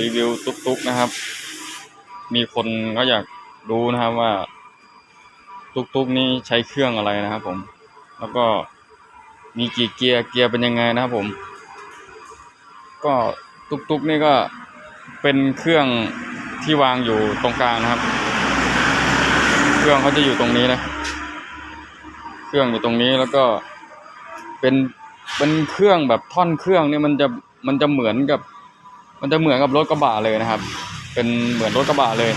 รีวิวตุกๆนะครับ มีคนก็อยากรู้นะครับว่า ตุกๆนี้ใช้เครื่องอะไรนะครับ ผม แล้วก็มีกี่เกียร์เกียร์เป็นยังไงนะครับ ผม ก็ตุกๆนี่ก็เป็นเครื่องที่วางอยู่ตรงกลางนะครับ เครื่องเขาจะอยู่ตรงนี้นะ เครื่องอยู่ตรงนี้แล้วก็เป็นเป็นเครื่องแบบท่อนเครื่องเนี่ยมันจะมันจะเหมือนกับ มันจะเหมือนกับรถกระบะเลยนะครับ เป็นเหมือนรถกระบะเลย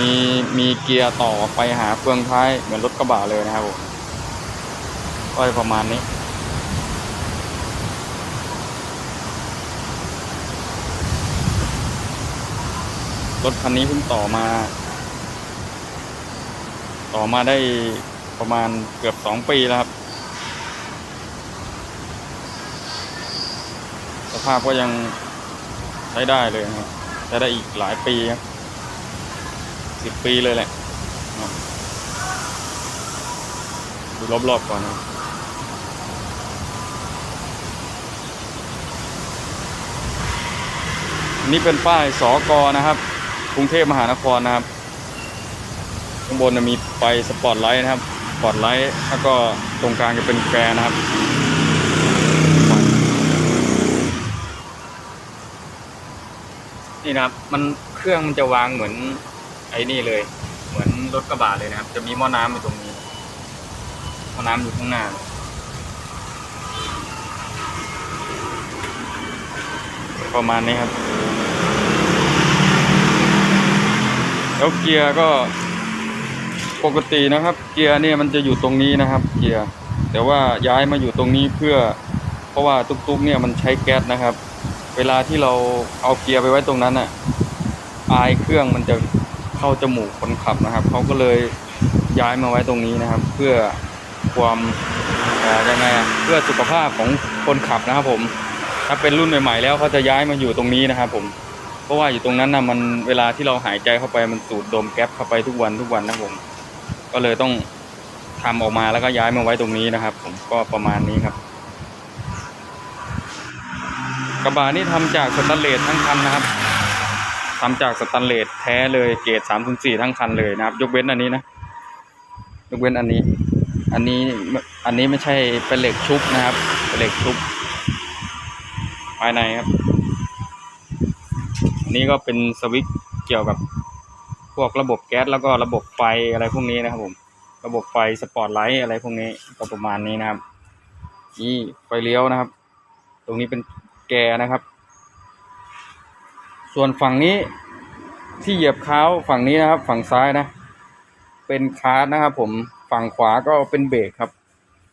มีมีเกียร์ต่อไปหาเฟืองท้ายเหมือนรถกระบะเลยนะครับผมก็ประมาณนี้รถคันนี้เพิ่งต่อมา ต่อมาได้ประมาณเกือบสองปีแล้วครับ สภาพก็ยัง ช้ได้เลยนะครับใช้ได้อีกหลายปีครับสิบปีเลยแหละดูรอบๆก่อนนะครับอันนี่เป็นป้ายสอกอนะครับ กรุงเทพมหานครนะครับ ข้างบนจะมีไฟสปอตไลท์นะครับ สปอตไลท์ แล้วก็ตรงกลางจะเป็นแกรนะครับ นี่นะครับ มันเครื่องมันจะวางเหมือนไอ้นี่เลย เหมือนรถกระบะเลยนะครับ จะมีหม้อน้ำอยู่ตรงนี้หม้อน้ำอยู่ข้างหน้าประมาณนี้ครับ แล้วเกียร์ก็ปกตินะครับ เกียร์เนี่ยมันจะอยู่ตรงนี้นะครับ เกียร์แต่ว่าย้ายมาอยู่ตรงนี้เพื่อ เพราะว่าตุ๊กๆเนี่ยมันใช้แก๊สนะครับ เวลาที่เราเอาเกียร์ไปไว้ตรงนั้นอะอายเครื่องมันจะเข้าจมูกคนขับนะครับเขาก็เลยย้ายมาไว้ตรงนี้นะครับ เพื่อความยังไงเพื่อสุขภาพของคนขับนะครับผม ถ้าเป็นรุ่นใหม่ๆแล้วเขาจะย้ายมาอยู่ตรงนี้นะครับ ผม เพราะว่าอยู่ตรงนั้นนะมันเวลาที่เราหายใจเข้าไปมันสูดดมแก๊สเข้าไปทุกวันทุกวันนะผม ก็เลยต้องทำออกมาแล้วก็ย้ายมาไว้ตรงนี้นะครับ ผมก็ประมาณนี้ครับ กระบะนี่ทำจากสแตนเลสทั้งคันนะครับทำจากสแตนเลสแท้เลยเกรดสามถึงสี่ทั้งคันเลยนะครับ ยกเว้นอันนี้นะ ยกเว้นอันนี้ อันนี้อันนี้ไม่ใช่เป็นเหล็กชุบนะครับ เป็นเหล็กชุบ ภายในครับอันนี้ก็เป็นสวิตช์เกี่ยวกับพวกระบบแก๊สแล้วก็ระบบไฟอะไรพวกนี้นะครับผมระบบไฟสปอตไลท์อะไรพวกนี้ก็ประมาณนี้นะครับ นี่ไฟเลี้ยวนะครับ ตรงนี้เป็น แก่นะครับ ส่วนฝั่งนี้ที่เหยียบเท้าฝั่งนี้นะครับ ฝั่งซ้ายนะ เป็นคาร์ดนะครับ ผมฝั่งขวาก็เป็นเบรกครับ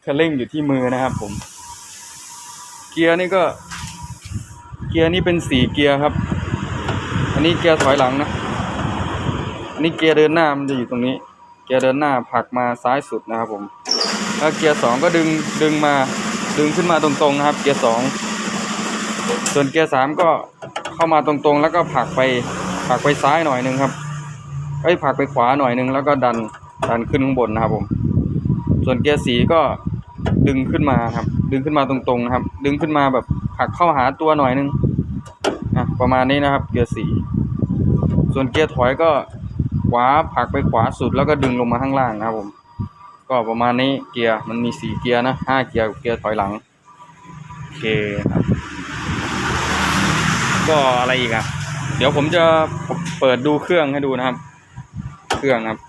คันเร่งอยู่ที่มือนะครับ ผม เกียร์นี่ก็ เกียร์นี่เป็นสี่เกียร์ครับ อันนี้เกียร์ถอยหลังนะอันนี้เกียร์เดินหน้ามันจะอยู่ตรงนี้ เกียร์เดินหน้าผลักมาซ้ายสุดนะครับ ผมแล้วเกียร์สองก็ดึงดึงมาดึงขึ้นมาตรงๆนะครับ เกียร์สอง ส่วนเกียร์สามก็เข้ามาตรงๆ แล้วก็ผลักไปผลักไปซ้ายหน่อยนึงครับเอ้ยผลักไปขวาหน่อยนึงแล้วก็ดันดันขึ้นข้างบนนะครับผม ส่วนเกียร์สีก็ดึงขึ้นมาครับ ดึงขึ้นมาตรงๆนะครับ ดึงขึ้นมาแบบผลักเข้าหาตัวหน่อยนึงอะประมาณนี้นะครับ เกียร์สีส่วนเกียร์ถอยก็ขวาผลักไปขวาสุดแล้วก็ดึงลงมาข้างล่างนะครับผม ก็ประมาณนี้เกียร์มันมีสี่เกียร์นะห้าเกียร์เกียร์ถอยหลังโอเคครับ ก็อะไรอีกอะเดี๋ยวผมจะเปิดดูเครื่องให้ดูนะครับ เครื่องครับ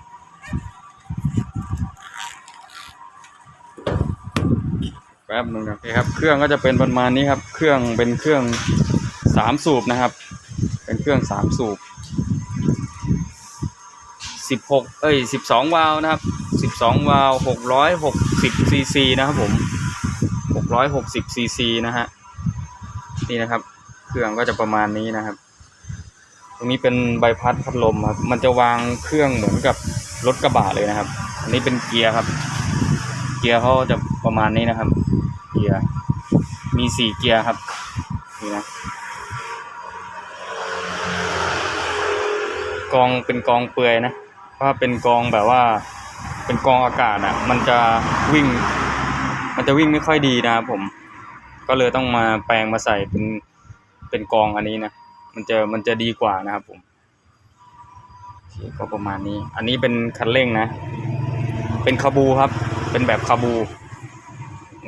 แป๊บนึงนะโอเคครับ เครื่องก็จะเป็นประมาณนี้ครับ เครื่องเป็นเครื่องสามสูบนะครับ เป็นเครื่องสามสูบสิบหกเอ้ยสิบสองวาล์วนะครับสิบสองวาล์วหกร้อยหกสิบซีซีนะครับผมหกร้อยหกสิบซีซีนะฮะนี่นะครับ รื่องก็จะประมาณนี้นะครับ ตรงนี้เป็นใบพัดพัดลมครับ มันจะวางเครื่องเหมือนกับรถกระบะเลยนะครับ อันนี้เป็นเกียร์ครับ เกียร์เขาจะประมาณนี้นะครับ เกียร์ มีสี่เกียร์ครับ นี่นะ กองเป็นกองเปลือยนะ ถ้าเป็นกองแบบว่า เป็นกองอากาศอะ มันจะวิ่ง มันจะวิ่งไม่ค่อยดีนะครับผม ก็เลยต้องมาแปลงมาใส่เป็น เป็นกองอันนี้นะมันจะมันจะดีกว่านะครับผมโอเคก็ประมาณนี้ อันนี้เป็นคันเร่งนะ เป็นคาบูครับ เป็นแบบคาบู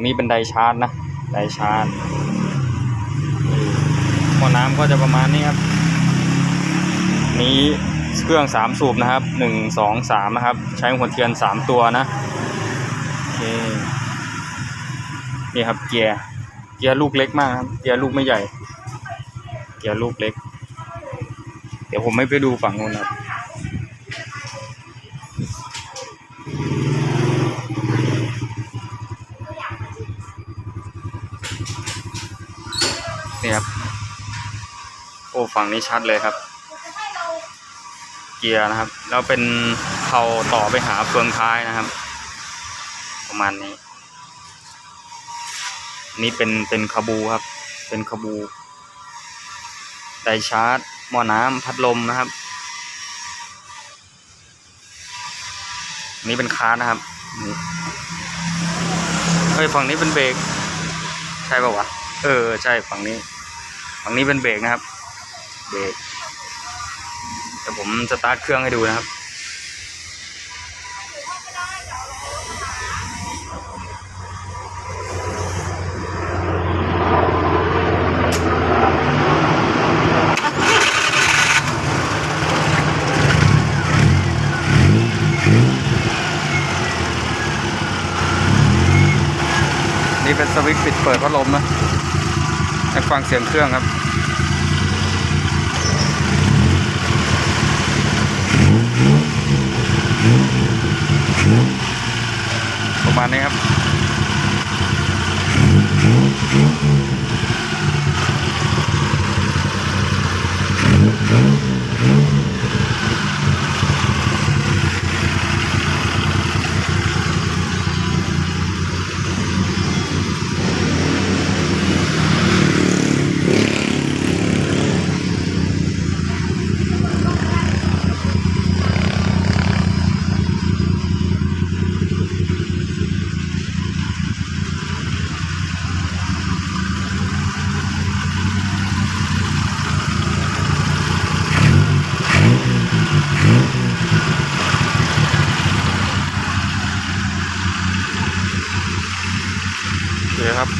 นี้เป็นไดชาร์จนะ ไดชาร์จหม้อน้ำก็จะประมาณนี้ครับ นี้เครื่องสามสูบนะครับหนึ่งสองสามนะครับ ใช้หัวเทียนสามตัวนะโอเคนี่ครับเกียร์ เกียร์ลูกเล็กมากครับ เกียร์ลูกไม่ใหญ่ เกียร์ลูกเล็ก เดี๋ยวผมไม่ไปดูฝั่งนู้นนะครับนี่ครับ โอ้ฝั่งนี้ชัดเลยครับ เกียร์นะครับ แล้วเป็นเผาต่อไปหาเฟืองท้ายนะครับ ประมาณนี้ นี่เป็นเป็นคาบูครับ เป็นคาบู ไดชาร์จหม้อน้ำพัดลมนะครับ นี่เป็นคาร์นะครับเฮ้ยฝั่งนี้เป็นเบรกใช่ป่าวะเออใช่ฝั่งนี้ ฝั่งนี้เป็นเบรกนะครับ เบรกเดี๋ยวผมสตาร์ทเครื่องให้ดูนะครับ วิตช์ปิดเปิดพัดลมนะให้ฟังเสียงเครื่องครับประมาณนี้ครับโอเคครับ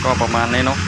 ก็ประมาณนี้เนาะ